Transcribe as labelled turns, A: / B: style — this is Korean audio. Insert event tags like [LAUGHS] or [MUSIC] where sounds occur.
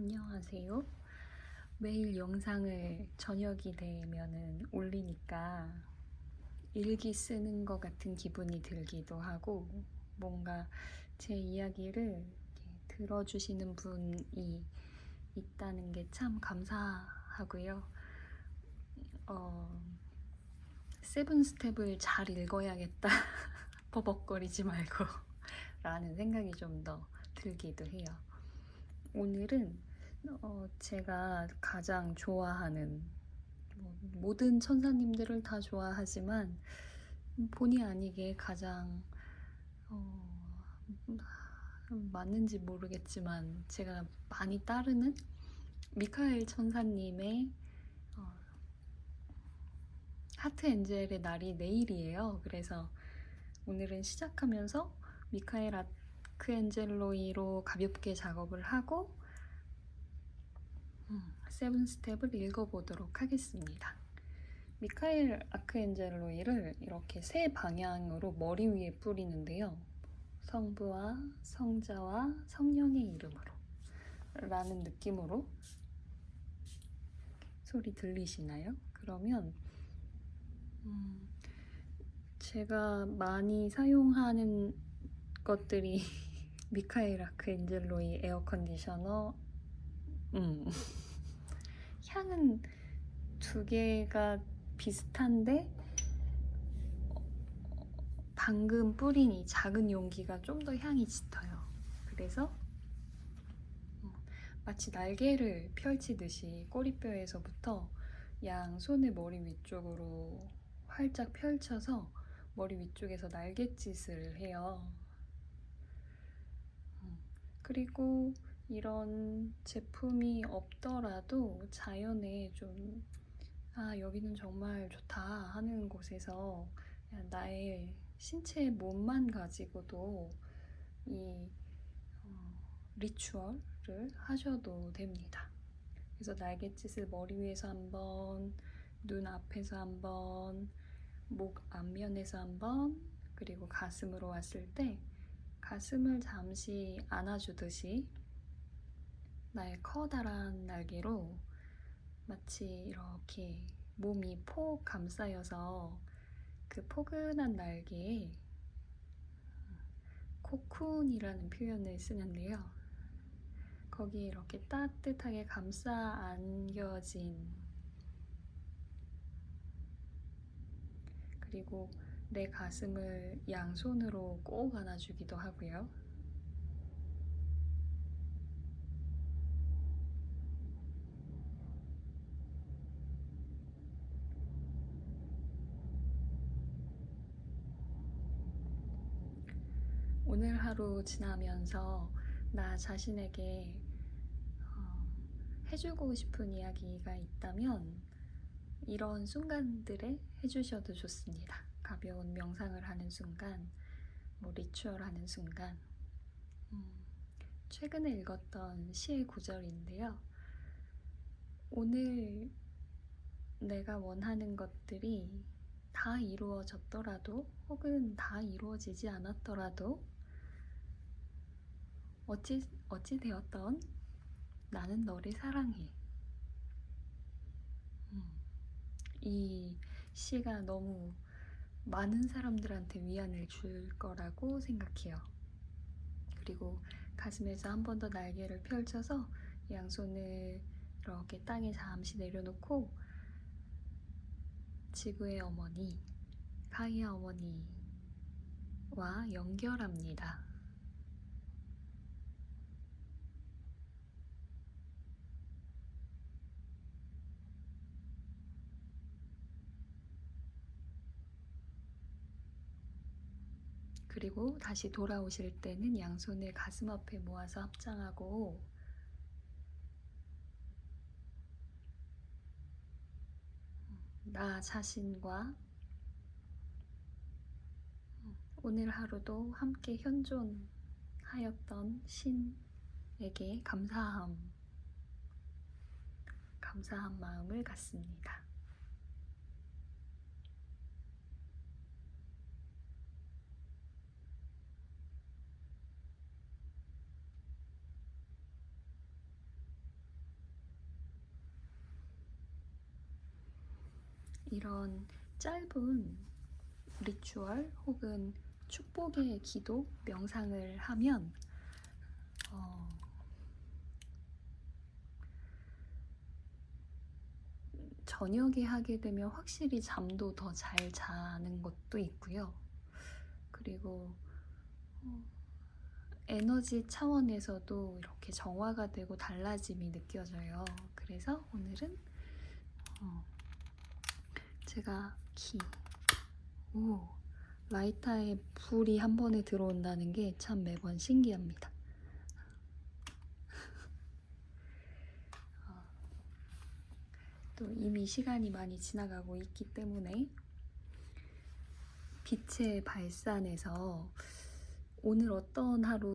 A: 안녕하세요. 매일 영상을 저녁이 되면은 올리니까 일기 쓰는 것 같은 기분이 들기도 하고 뭔가 제 이야기를 들어주시는 분이 있다는 게 참 감사하고요. 어, 세븐 스텝을 잘 읽어야겠다. [LAUGHS] 버벅거리지 말고 [LAUGHS] 라는 생각이 좀 더 들기도 해요. 오늘은 어, 제가 가장 좋아하는 뭐, 모든 천사님들을 다 좋아하지만 본의 아니게 가장 어, 맞는지 모르겠지만 제가 많이 따르는 미카엘 천사님의 어, 하트 엔젤의 날이 내일이에요. 그래서 오늘은 시작하면서 미카엘 아크 엔젤로이로 가볍게 작업을 하고 음, 세븐 스텝을 읽어보도록 하겠습니다. 미카엘 아크엔젤로이를 이렇게 세 방향으로 머리 위에 뿌리는데요. 성부와 성자와 성령의 이름으로 라는 느낌으로 소리 들리시나요? 그러면 음, 제가 많이 사용하는 것들이 [LAUGHS] 미카엘 아크엔젤로이 에어 컨디셔너 음. 향은 두 개가 비슷한데 방금 뿌린 이 작은 용기가 좀 더 향이 짙어요. 그래서 마치 날개를 펼치듯이 꼬리뼈에서부터 양 손의 머리 위쪽으로 활짝 펼쳐서 머리 위쪽에서 날갯짓을 해요. 그리고 이런 제품이 없더라도 자연에 좀, 아, 여기는 정말 좋다 하는 곳에서 나의 신체의 몸만 가지고도 이 어, 리추얼을 하셔도 됩니다. 그래서 날갯짓을 머리 위에서 한 번, 눈 앞에서 한 번, 목 앞면에서 한 번, 그리고 가슴으로 왔을 때 가슴을 잠시 안아주듯이 나의 커다란 날개로 마치 이렇게 몸이 폭 감싸여서 그 포근한 날개에 코쿤이라는 표현을 쓰는데요. 거기에 이렇게 따뜻하게 감싸 안겨진 그리고 내 가슴을 양손으로 꼭 안아주기도 하고요. 오늘 하루 지나면서 나 자신에게 어, 해주고 싶은 이야기가 있다면 이런 순간들에 해주셔도 좋습니다. 가벼운 명상을 하는 순간, 뭐 리추얼 하는 순간. 음, 최근에 읽었던 시의 구절인데요. 오늘 내가 원하는 것들이 다 이루어졌더라도 혹은 다 이루어지지 않았더라도 어찌, 어찌 되었던 나는 너를 사랑해. 음, 이 시가 너무 많은 사람들한테 위안을 줄 거라고 생각해요. 그리고 가슴에서 한 번 더 날개를 펼쳐서 양손을 이렇게 땅에 잠시 내려놓고 지구의 어머니, 가이아 어머니와 연결합니다. 그리고 다시 돌아오실 때는 양손을 가슴 앞에 모아서 합장하고 나 자신과 오늘 하루도 함께 현존하였던 신에게 감사함, 감사한 마음을 갖습니다. 이런 짧은 리추얼 혹은 축복의 기도, 명상을 하면 어, 저녁에 하게 되면 확실히 잠도 더 잘 자는 것도 있고요. 그리고 어, 에너지 차원에서도 이렇게 정화가 되고 달라짐이 느껴져요. 그래서 오늘은 어, 제가 기, 오, 라이터에 불이 한 번에 들어온다는 게 참 매번 신기합니다. 어, 또 이미 시간이 많이 지나가고 있기 때문에 빛의 발산에서 오늘 어떤 하루